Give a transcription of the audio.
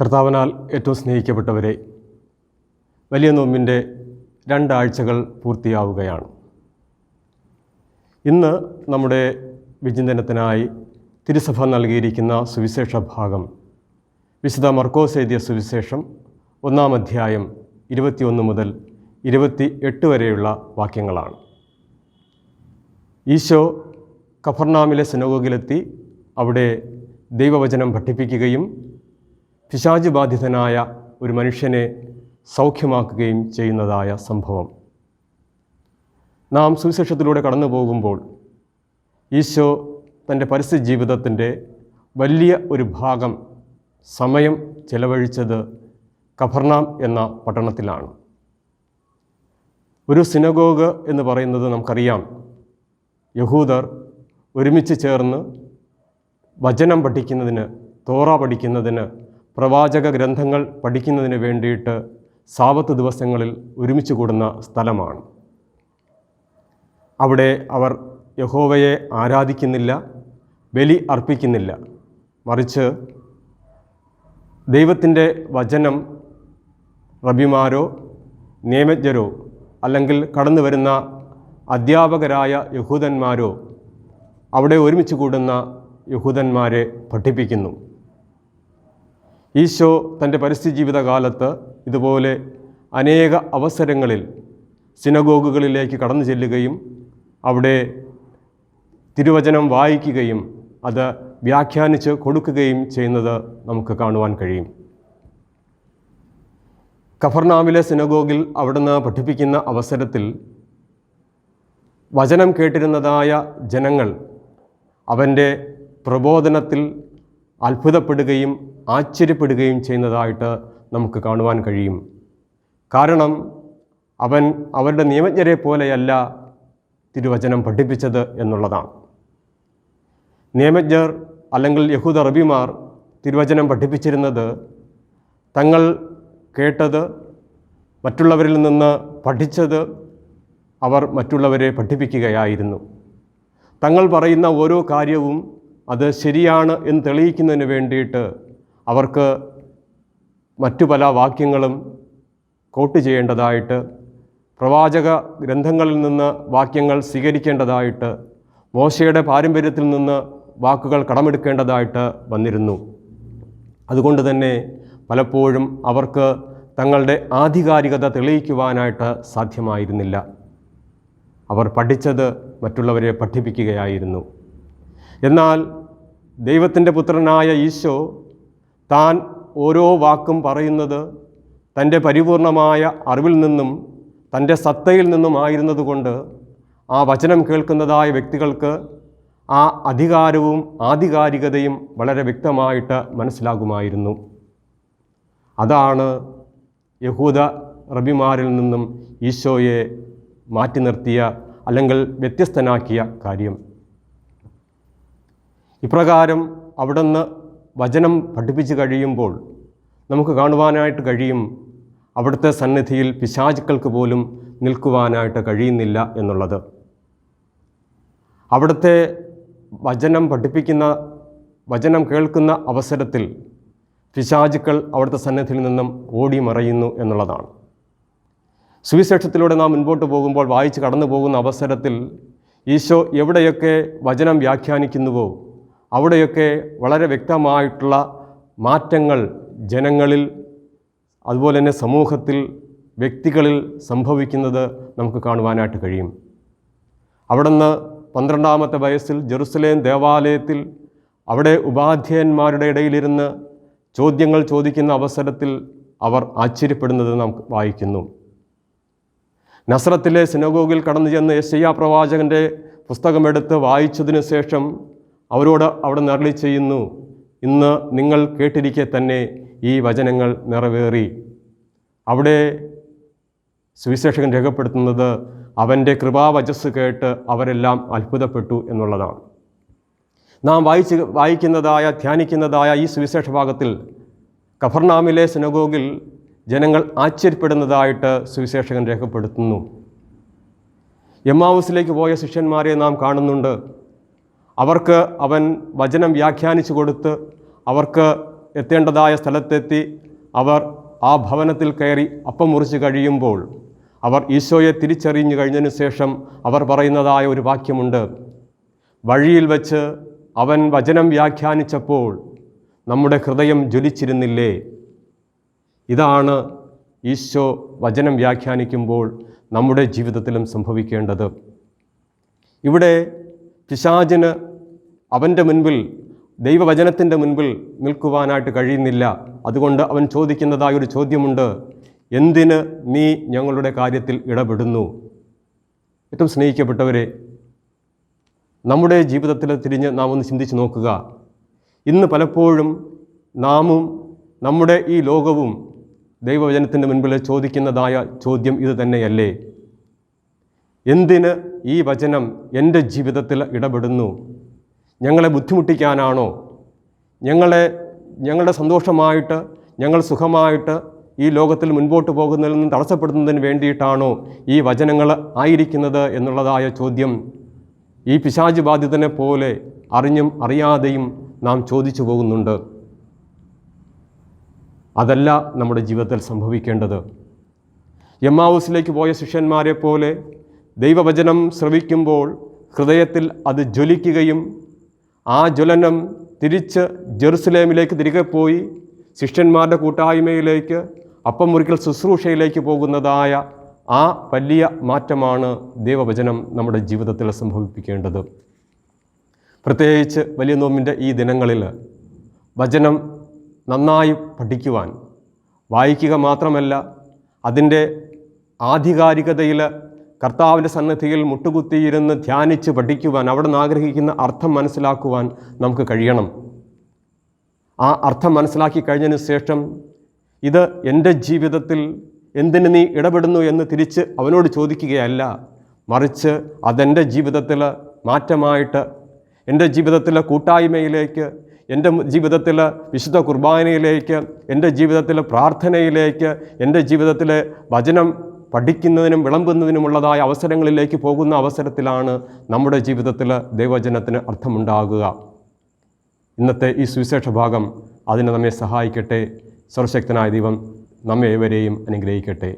കർത്താവിനാൽ ഏറ്റവും സ്നേഹിക്കപ്പെട്ടവരെ വലിയ നോമ്പിന്റെ രണ്ടാഴ്ചകൾ പൂർത്തിയാവുകയാണ്. ഇന്ന് നമ്മുടെ വിചിന്തനത്തിനായി തിരുസഭ നൽകിയിരിക്കുന്ന സുവിശേഷ ഭാഗം വിശുദ്ധ മർക്കോസ് എഴുതിയ സുവിശേഷം ഒന്നാം അധ്യായം ഇരുപത്തിയൊന്ന് മുതൽ ഇരുപത്തി എട്ട് വരെയുള്ള വാക്യങ്ങളാണ്. ഈശോ കഫർനാമിലെ സിനഗോഗിലെത്തി അവിടെ ദൈവവചനം പഠിപ്പിക്കുകയും പിശാച് ബാധിതനായ ഒരു മനുഷ്യനെ സൗഖ്യമാക്കുകയും ചെയ്യുന്നതായ സംഭവം. നാം സുവിശേഷത്തിലൂടെ കടന്നു പോകുമ്പോൾ ഈശോ തന്റെ പരിസ്ഥിതി ജീവിതത്തിന്റെ വലിയ ഒരു ഭാഗം സമയം ചെലവഴിച്ചത് കഫർണാം എന്ന പട്ടണത്തിലാണ്. ഒരു സിനഗോഗ് എന്ന് പറയുന്നത് നമുക്കറിയാം. യഹൂദർ ഒരുമിച്ച് ചേർന്ന് വചനം പഠിക്കുന്നതിന് തോറ പഠിക്കുന്നതിന് പ്രവാചക ഗ്രന്ഥങ്ങൾ പഠിക്കുന്നതിന് വേണ്ടിയിട്ട് സാപത്ത് ദിവസങ്ങളിൽ ഒരുമിച്ച് കൂടുന്ന സ്ഥലമാണ്. അവിടെ അവർ യഹോവയെ ആരാധിക്കുന്നില്ല ബലി അർപ്പിക്കുന്നില്ല. മറിച്ച് ദൈവത്തിന്റെ വചനം റബിമാരോ നിയമജ്ഞരോ അല്ലെങ്കിൽ കടന്നു വരുന്ന അധ്യാപകരായ യഹൂദന്മാരോ അവിടെ ഒരുമിച്ച് കൂടുന്ന യഹൂദന്മാരെ പഠിപ്പിക്കുന്നു. ഈശോ തന്റെ പരിസ്ഥിതി ജീവിതകാലത്ത് ഇതുപോലെ അനേക അവസരങ്ങളിൽ സിനഗോഗുകളിലേക്ക് കടന്നു ചെല്ലുകയും അവിടെ തിരുവചനം വായിക്കുകയും അത് വ്യാഖ്യാനിച്ച് കൊടുക്കുകയും ചെയ്യുന്നത് നമുക്ക് കാണുവാൻ കഴിയും. കഫർനാമിലെ സിനഗോഗിൽ അവിടുന്ന് പഠിപ്പിക്കുന്ന അവസരത്തിൽ വചനം കേട്ടിരുന്നതായ ജനങ്ങൾ അവന്റെ പ്രബോധനത്തിൽ അത്ഭുതപ്പെടുകയും ആശ്ചര്യപ്പെടുകയും ചെയ്യുന്നതായിട്ട് നമുക്ക് കാണുവാൻ കഴിയും. കാരണം അവൻ അവരുടെ നിയമജ്ഞരെ പോലെയല്ല തിരുവചനം പഠിപ്പിച്ചത് എന്നുള്ളതാണ്. നിയമജ്ഞർ അല്ലെങ്കിൽ യഹൂദ റബിമാർ തിരുവചനം പഠിപ്പിച്ചിരുന്നത് തങ്ങൾ കേട്ടത് മറ്റുള്ളവരിൽ നിന്ന് പഠിച്ചത് അവർ മറ്റുള്ളവരെ പഠിപ്പിക്കുകയായിരുന്നു. തങ്ങൾ പറയുന്ന ഓരോ കാര്യവും അത് ശരിയാണ് എന്ന് തെളിയിക്കുന്നതിന് വേണ്ടിയിട്ട് അവർക്ക് മറ്റു പല വാക്യങ്ങളും കോട്ട് ചെയ്യേണ്ടതായിട്ട് പ്രവാചക ഗ്രന്ഥങ്ങളിൽ നിന്ന് വാക്യങ്ങൾ സ്വീകരിക്കേണ്ടതായിട്ട് മോശയുടെ പാരമ്പര്യത്തിൽ നിന്ന് വാക്കുകൾ കടമെടുക്കേണ്ടതായിട്ട് വന്നിരുന്നു. അതുകൊണ്ട് തന്നെ പലപ്പോഴും അവർക്ക് തങ്ങളുടെ ആധികാരികത തെളിയിക്കുവാനായിട്ട് സാധ്യമായിരുന്നില്ല. അവർ പഠിച്ചത് മറ്റുള്ളവരെ പഠിപ്പിക്കുകയായിരുന്നു. എന്നാൽ ദൈവത്തിന്റെ പുത്രനായ ഈശോ താൻ ഓരോ വാക്കും പറയുന്നത് തന്റെ പരിപൂർണമായ അറിവിൽ നിന്നും തന്റെ സത്തയിൽ നിന്നുമായിരുന്നതുകൊണ്ട് ആ വചനം കേൾക്കുന്നതായ വ്യക്തികൾക്ക് ആ അധികാരവും ആധികാരികതയും വളരെ വ്യക്തമായിട്ട് മനസ്സിലാകുമായിരുന്നു. അതാണ് യഹൂദ റബിമാരിൽ നിന്നും ഈശോയെ മാറ്റി നിർത്തിയ അല്ലെങ്കിൽ വ്യത്യസ്തനാക്കിയ കാര്യം. ഇപ്രകാരം അവിടുന്ന് വചനം പഠിപ്പിച്ച് കഴിയുമ്പോൾ നമുക്ക് കാണുവാനായിട്ട് കഴിയും അവിടുത്തെ സന്നിധിയിൽ പിശാചുക്കൾക്ക് പോലും നിൽക്കുവാനായിട്ട് കഴിയുന്നില്ല എന്നുള്ളത്. അവിടുത്തെ വചനം പഠിപ്പിക്കുന്ന വചനം കേൾക്കുന്ന അവസരത്തിൽ പിശാചുക്കൾ അവിടുത്തെ സന്നിധിയിൽ നിന്നും ഓടി മറയുന്നു എന്നുള്ളതാണ്. സുവിശേഷത്തിലൂടെ നാം മുൻപോട്ട് പോകുമ്പോൾ വായിച്ച് കടന്നു പോകുന്ന അവസരത്തിൽ ഈശോ എവിടെയൊക്കെ വചനം വ്യാഖ്യാനിക്കുന്നുവോ അവിടെയൊക്കെ വളരെ വ്യക്തമായിട്ടുള്ള മാറ്റങ്ങൾ ജനങ്ങളിൽ അതുപോലെ തന്നെ സമൂഹത്തിൽ വ്യക്തികളിൽ സംഭവിക്കുന്നത് നമുക്ക് കാണുവാനായിട്ട് കഴിയും. അവിടുന്ന് പന്ത്രണ്ടാമത്തെ വയസ്സിൽ ജെറുസലേം ദേവാലയത്തിൽ അവിടെ ഉപാധ്യായന്മാരുടെ ഇടയിലിരുന്ന് ചോദ്യങ്ങൾ ചോദിക്കുന്ന അവസരത്തിൽ അവർ ആശ്ചര്യപ്പെടുന്നത് നാം വായിക്കുന്നു. നസ്രത്തിലെ സിനഗോഗിൽ കടന്നു ചെന്ന് യശയ്യ പ്രവാചകന്റെ പുസ്തകമെടുത്ത് വായിച്ചതിനു ശേഷം അവരോട് അവിടെ നിരളി ചെയ്യുന്നു. ഇന്ന് നിങ്ങൾ കേട്ടിരിക്കെ തന്നെ ഈ വചനങ്ങൾ നിറവേറി. അവിടെ സുവിശേഷകൻ രേഖപ്പെടുത്തുന്നത് അവന്റെ കൃപാവചസ് കേട്ട് അവരെല്ലാം അത്ഭുതപ്പെട്ടു എന്നുള്ളതാണ്. നാം വായിച്ച് വായിക്കുന്നതായ ധ്യാനിക്കുന്നതായ ഈ സുവിശേഷ ഭാഗത്തിൽ കഫർനാമിലെ സിനഗോഗിൽ ജനങ്ങൾ ആശ്ചര്യപ്പെടുന്നതായിട്ട് സുവിശേഷകൻ രേഖപ്പെടുത്തുന്നു. എമ്മാവൂസിലേക്ക് പോയ ശിഷ്യന്മാരെ നാം കാണുന്നുണ്ട്. അവർക്ക് അവൻ വചനം വ്യാഖ്യാനിച്ചു കൊടുത്ത് അവർക്ക് എത്തേണ്ടതായ സ്ഥലത്തെത്തി അവർ ആ ഭവനത്തിൽ കയറി അപ്പം മുറിച്ച് കഴിയുമ്പോൾ അവർ ഈശോയെ തിരിച്ചറിഞ്ഞു കഴിഞ്ഞതിന് ശേഷം അവർ പറയുന്നതായ ഒരു വാക്യമുണ്ട്. വഴിയിൽ വച്ച് അവൻ വചനം വ്യാഖ്യാനിച്ചപ്പോൾ നമ്മുടെ ഹൃദയം ജ്വലിച്ചിരുന്നില്ലേ? ഇതാണ് ഈശോ വചനം വ്യാഖ്യാനിക്കുമ്പോൾ നമ്മുടെ ജീവിതത്തിലും സംഭവിക്കേണ്ടത്. ഇവിടെ പിശാചിന് അവന്റെ മുൻപിൽ ദൈവവചനത്തിന്റെ മുൻപിൽ നിൽക്കുവാനായിട്ട് കഴിയുന്നില്ല. അതുകൊണ്ട് അവൻ ചോദിക്കുന്നതായ ഒരു ചോദ്യമുണ്ട്. എന്തിന് നീ ഞങ്ങളുടെ കാര്യത്തിൽ ഇടപെടുന്നു? ഏറ്റവും സ്നേഹിക്കപ്പെട്ടവരെ നമ്മുടെ ജീവിതത്തിൽ തിരിഞ്ഞ് നാം ഒന്ന് ചിന്തിച്ച് നോക്കുക. ഇന്ന് പലപ്പോഴും നാമും നമ്മുടെ ഈ ലോകവും ദൈവവചനത്തിന്റെ മുൻപിൽ ചോദിക്കുന്നതായ ചോദ്യം ഇത് തന്നെയല്ലേ? എന്തിന് ഈ വചനം എന്റെ ജീവിതത്തിൽ ഇടപെടുന്നു? ഞങ്ങളെ ബുദ്ധിമുട്ടിക്കാനാണോ? ഞങ്ങളെ ഞങ്ങളുടെ സന്തോഷമായിട്ട് ഞങ്ങൾ സുഖമായിട്ട് ഈ ലോകത്തിൽ മുൻപോട്ട് പോകുന്നതിൽ നിന്ന് തടസ്സപ്പെടുന്നതിന് വേണ്ടിയിട്ടാണോ ഈ വചനങ്ങൾ ആയിരിക്കുന്നത് എന്നുള്ളതായ ചോദ്യം ഈ പിശാച് ബാധിതനെ പോലെ അറിഞ്ഞും അറിയാതെയും നാം ചോദിച്ചു പോകുന്നുണ്ട്. അതല്ല നമ്മുടെ ജീവിതത്തിൽ സംഭവിക്കേണ്ടത്. എമ്മാവൂസിലേക്ക് പോയ ശിഷ്യന്മാരെ പോലെ ദൈവവചനം ശ്രവിക്കുമ്പോൾ ഹൃദയത്തിൽ അത് ജ്വലിക്കുകയും ആ ജ്വലനം തിരിച്ച് ജെറുസലേമിലേക്ക് തിരികെ പോയി ശിഷ്യന്മാരുടെ കൂട്ടായ്മയിലേക്ക് അപ്പം ഒരിക്കൽ ശുശ്രൂഷയിലേക്ക് പോകുന്നതായ ആ വലിയ മാറ്റമാണ് ദൈവവചനം നമ്മുടെ ജീവിതത്തിൽ സംഭവിപ്പിക്കേണ്ടത്. പ്രത്യേകിച്ച് വലിയ നോമ്പിന്റെ ഈ ദിനങ്ങളിൽ വചനം നന്നായി പഠിക്കുവാൻ വായിക്കുക മാത്രമല്ല അതിന്റെ ആധികാരികതയിൽ കർത്താവിന്റെ സന്നദ്ധിയിൽ മുട്ടുകുത്തിയിരുന്ന് ധ്യാനിച്ച് പഠിക്കുവാൻ അവിടെ നിന്ന് ആഗ്രഹിക്കുന്ന അർത്ഥം മനസ്സിലാക്കുവാൻ നമുക്ക് കഴിയണം. ആ അർത്ഥം മനസ്സിലാക്കി കഴിഞ്ഞതിന് ശേഷം ഇത് എന്റെ ജീവിതത്തിൽ എന്തിന് നീ ഇടപെടുന്നു എന്ന് തിരിച്ച് അവനോട് ചോദിക്കുകയല്ല. മറിച്ച് അതെന്റെ ജീവിതത്തിൽ മാറ്റമായിട്ട് എന്റെ ജീവിതത്തിലെ കൂട്ടായ്മയിലേക്ക് എന്റെ ജീവിതത്തിലെ വിശുദ്ധ കുർബാനയിലേക്ക് എന്റെ ജീവിതത്തിലെ പ്രാർത്ഥനയിലേക്ക് എന്റെ ജീവിതത്തിലെ വചനം പഠിക്കുന്നതിനും വിളമ്പുന്നതിനുമുള്ളതായ അവസരങ്ങളിലേക്ക് പോകുന്ന അവസരത്തിലാണ് നമ്മുടെ ജീവിതത്തിൽ ദൈവജനത്തിന് അർത്ഥമുണ്ടാകുക. ഇന്നത്തെ ഈ സുവിശേഷ ഭാഗം അതിനെ നമ്മെ സഹായിക്കട്ടെ. സർവശക്തനായ ദൈവം നമ്മെ ഏവരെയും അനുഗ്രഹിക്കട്ടെ.